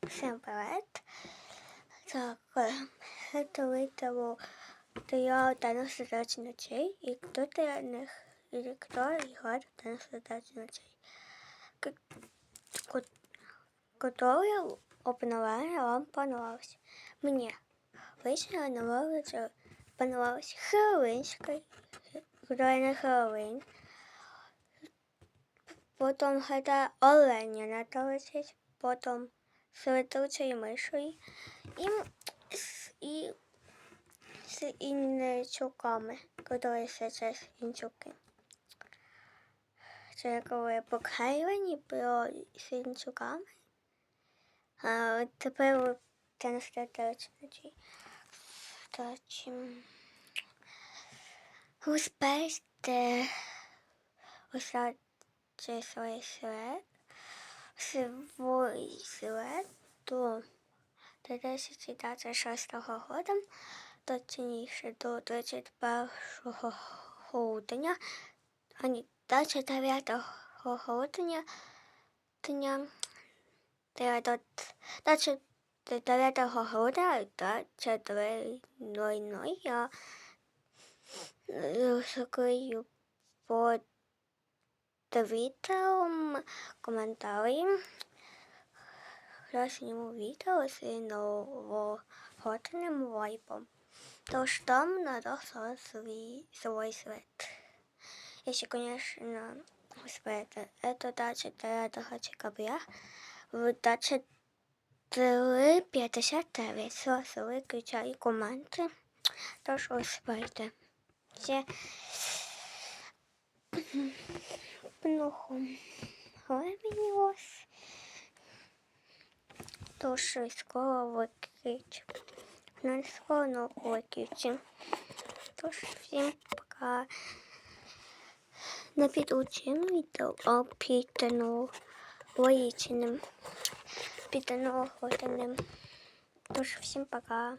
Всем привет! Так, э, это видео, то я танец задачи ночей, и кто-то из них, или кто играет в танец задачи ночей. К- ко- Которое обновление вам понравилось. Мне лично понравилось, понравилось Хэллоуинское, которое на Хэллоуин. Потом это оленя надо лететь, потом летучей мишою і, і з інчуками, які зараз інчуки. Це коли покайвані про з інчуками. А тепер це настає ночі. Втачі. Успейте осадити свій свет, свій свет до 2026 року, точніше до 31 грудня, а ні, 29 грудня, дня, до 29 грудня, 23.00 я закрию по відео коментарі кращому відео з новогодним вайпом. Тож там надо свій свой свет. Если, конечно, свет. Это дача 9 декабря в 23.59. Все, виключаю коменти. Тож успейте. Все много времени у вас. Тож скоро виключу. Не скоро, но виключу. Тож всім пока. Не під учим відео, а під воїчним. Під годинним. Тож всім пока.